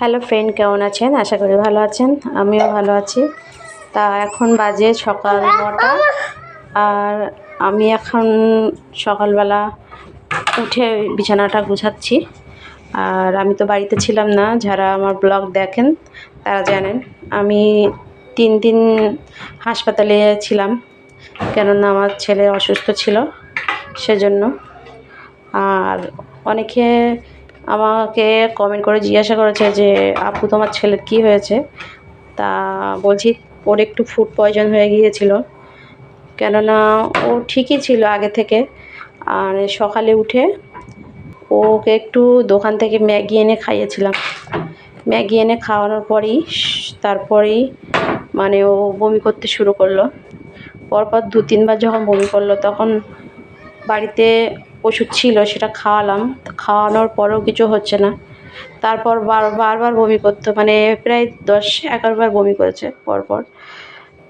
Hello friend, কেমন আছেন? আশা করি ভালো আছেন। আমিও ভালো আছি। তা এখন বাজে সকাল নটা। আর আমি এখন সকালবেলা উঠে বিছানাটা গুছাচ্ছি। আর আমি তো বাড়িতে ছিলাম না, যারা আমার ব্লগ দেখেন তারা জানেন। আমি তিন দিন হাসপাতালে ছিলাম, কেননা আমার ছেলে অসুস্থ ছিল সেজন্য। আর অনেকে আমাকে কমেন্ট করে জিজ্ঞাসা করেছে যে, আপু, তোমার ছেলের কী হয়েছে? তা বলছি, ওর একটু ফুড পয়জন হয়ে গিয়েছিল। কেননা ও ঠিকই ছিল আগে থেকে। আর সকালে উঠে ওকে একটু দোকান থেকে ম্যাগি এনে খাইয়েছিলাম। ম্যাগি এনে খাওয়ানোর পরেই তারপরেই মানে ও বমি করতে শুরু করল। পরপর দু তিনবার যখন বমি করল, তখন বাড়িতে ওষুধ ছিল, সেটা খাওয়ালাম। খাওয়ানোর পরেও কিছু হচ্ছে না। তারপর বার, বারবার বমি করতো মানে প্রায় দশ এগারোবার বমি করেছে পরপর।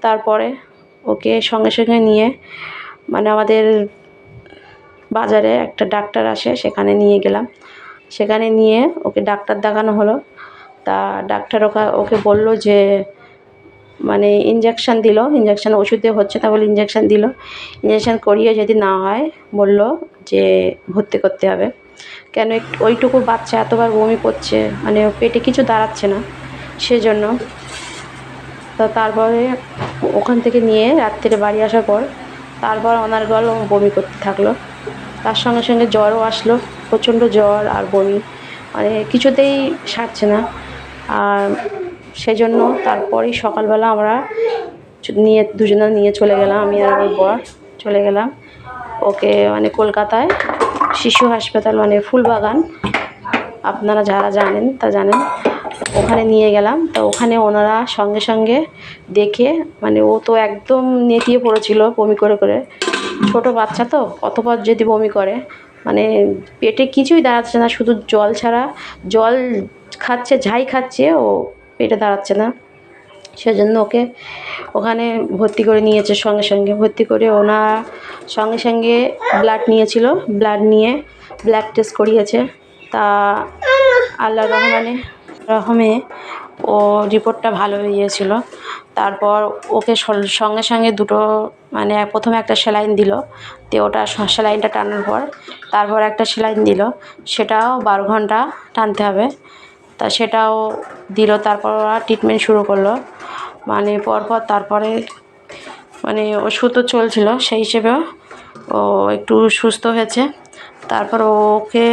তারপরে ওকে সঙ্গে সঙ্গে নিয়ে মানে আমাদের বাজারে একটা ডাক্তার আসে, সেখানে নিয়ে গেলাম। সেখানে নিয়ে ওকে ডাক্তার দেখানো হলো। তা ডাক্তার ওকে ওকে বলল যে মানে ইঞ্জেকশান দিল ইঞ্জেকশান ওষুধ হচ্ছে না বলে ইঞ্জেকশান দিল। ইঞ্জেকশান করিয়ে যদি না হয়, বলল যে ভর্তি করতে হবে। কেন ওইটুকু বাচ্চা এতবার বমি করছে মানে পেটে কিছু দাঁড়াচ্ছে না, সেজন্য। তা তারপরে ওখান থেকে নিয়ে রাত্রিরে বাড়ি আসার পর তারপর অনার্গল বমি করতে থাকল। তার সঙ্গে সঙ্গে জ্বরও আসলো, প্রচণ্ড জ্বর আর বমি। মানে কিছুতেই সারছে না। আর সেজন্য তারপরেই সকালবেলা আমরা নিয়ে দুজনে নিয়ে চলে গেলাম, আমি আর আমার বর চলে গেলাম। ওকে মানে কলকাতায় শিশু হাসপাতাল মানে ফুলবাগান, আপনারা যারা জানেন তা জানেন। ওখানে নিয়ে গেলাম, তা ওখানে ওনারা সঙ্গে সঙ্গে দেখে মানে ও তো একদম নেতিয়ে পড়েছিল বমি করে করে। ছোট বাচ্চা তো, অতপর যদি বমি করে মানে পেটে কিছুই দাঁড়াচ্ছে না, শুধু জল ছাড়া, জল খাচ্ছে, ঝাই খাচ্ছে, ও পেটে দাঁড়াচ্ছে না। সেজন্য ওকে ওখানে ভর্তি করে নিয়েছে সঙ্গে সঙ্গে। ভর্তি করে ওনার সঙ্গে সঙ্গে ব্লাড নিয়েছিল। ব্লাড নিয়ে ব্লাড টেস্ট করিয়েছে। তা আল্লাহ রহমানে, রহমে ও রিপোর্টটা ভালো হয়ে হয়েছিল। তারপর ওকে সঙ্গে সঙ্গে দুটো মানে প্রথমে একটা স্যালাইন দিল। দিয়ে ওটা স্যালাইনটা টানার পর তারপর একটা স্যালাইন দিল। সেটাও বারো ঘণ্টা টানতে হবে। তা সেটাও দিল, তারপর ওরা ট্রিটমেন্ট শুরু করল। মানে পরপর তারপরে মানে ওষুধও চলছিল, সেই হিসেবেও ও একটু সুস্থ হয়েছে। তারপর ওকে,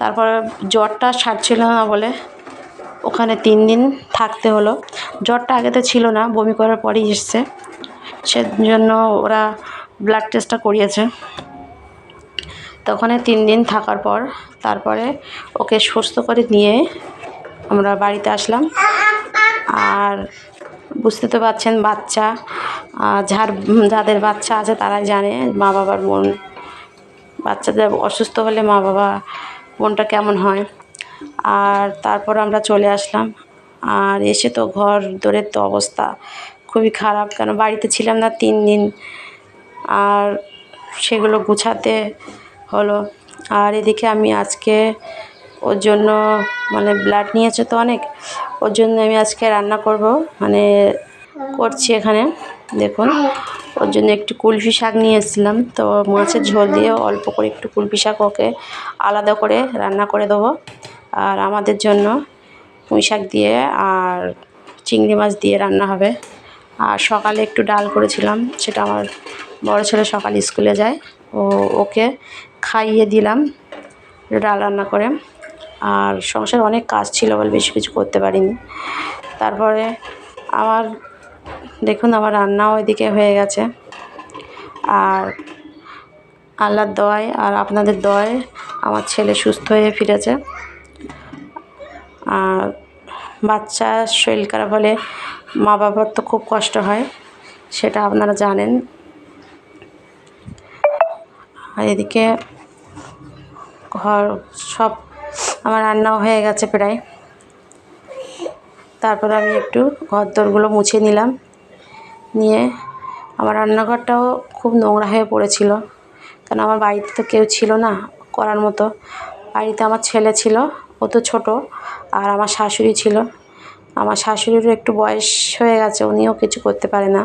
তারপর জ্বরটা সারছিল না বলে ওখানে তিন দিন থাকতে হলো। জ্বরটা আগে তো ছিল না, বমি করার পরেই এসছে। সেজন্য ওরা ব্লাড টেস্টটা করিয়েছে। তো ওখানে তিন দিন থাকার পর তারপরে ওকে সুস্থ করে নিয়ে আমরা বাড়িতে আসলাম। আর বুঝতে তো পারছেন বাচ্চা যার, যাদের বাচ্চা আছে তারাই জানে মা বাবার মন বাচ্চাদের অসুস্থ হলে মা বাবা মনটা কেমন হয়। আর তারপর আমরা চলে আসলাম। আর এসে তো ঘর দোরের তো অবস্থা খুবই খারাপ, কেন বাড়িতে ছিলাম না তিন দিন। আর সেগুলো গুছাতে হলো। আর এদিকে আমি আজকে ওর জন্য মানে ব্লাড নিয়েছে তো অনেক, ওর জন্য আমি আজকে রান্না করব। মানে করছি এখানে, দেখুন। ওর জন্য একটু কুলফি শাক নিয়ে এসেছিলাম, তো মাছের ঝোল দিয়ে অল্প করে একটু কুলফি শাক ওকে আলাদা করে রান্না করে দেবো। আর আমাদের জন্য পুঁই শাক দিয়ে আর চিংড়ি মাছ দিয়ে রান্না হবে। আর সকালে একটু ডাল করেছিলাম, সেটা আমার বড় ছেলে সকালে স্কুলে যায়, ও ওকে খাইয়ে দিলাম, ডাল রান্না করে। আর সংসার অনেক কাজ ছিল বলে বেশি কিছু করতে পারিনি। তারপরে আমার, দেখুন আমার রান্নাও এদিকে হয়ে গেছে। আর আল্লাহর দোয়ায় আর আপনাদের দোয়ায় আমার ছেলে সুস্থ হয়ে ফিরেছে। আর বাচ্চা শরীর খারাপ হলে মা বাবার তো খুব কষ্ট হয়, সেটা আপনারা জানেন। আর এদিকে ঘর সব আমার রান্নাও হয়ে গেছে প্রায়। তারপর আমি একটু ঘর দোরগুলো মুছে নিলাম। নিয়ে আমার রান্নাঘরটাও খুব নোংরা হয়ে পড়েছিল। কারণ আমার বাড়িতে তো কেউ ছিল না করার মতো। বাড়িতে আমার ছেলে ছিল, ও তো ছোটো আর আমার শাশুড়ি ছিল। আমার শাশুড়িরও একটু বয়স হয়ে গেছে, উনিও কিছু করতে পারে না।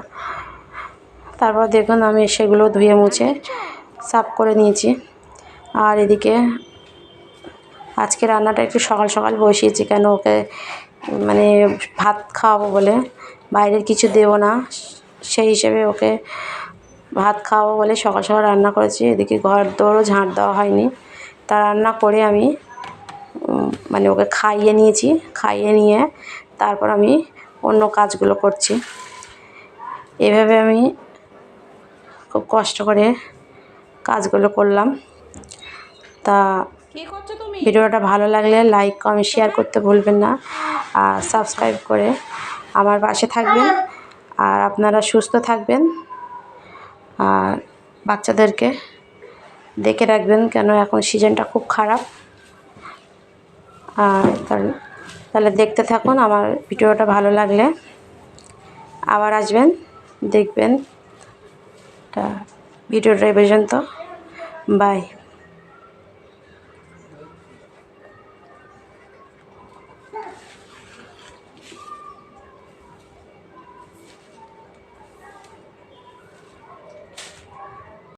তারপর দেখুন আমি সেগুলো ধুয়ে মুছে সাফ করে নিয়েছি। আর এদিকে আজকে রান্নাটা একটু সকাল সকাল বসিয়েছি কেন ওকে মানে ভাত খাওয়াবো বলে। বাইরের কিছু দেবো না, সেই হিসেবে ওকে ভাত খাওয়াবো বলে সকাল সকাল রান্না করেছি। এদিকে ঘর দোরও ঝাঁট দেওয়া হয়নি। তা রান্না করে আমি মানে ওকে খাইয়ে নিয়েছি, খাইয়ে নিয়ে তারপর আমি অন্য কাজগুলো করছি। এভাবে আমি খুব কষ্ট করে কাজগুলো করলাম। তা ভিডিওটা ভালো লাগলে লাইক কমেন্ট শেয়ার করতে ভুলবেন না। আর সাবস্ক্রাইব করে আমার পাশে থাকবেন। আর আপনারা সুস্থ থাকবেন। আর বাচ্চাদেরকে দেখে রাখবেন কেন এখন সিজনটা খুব খারাপ। আর তাহলে দেখতে থাকুন, আমার ভিডিওটা ভালো লাগলে আবার আসবেন, দেখবেন। ভিডিওটা এ পর্যন্ত। বাই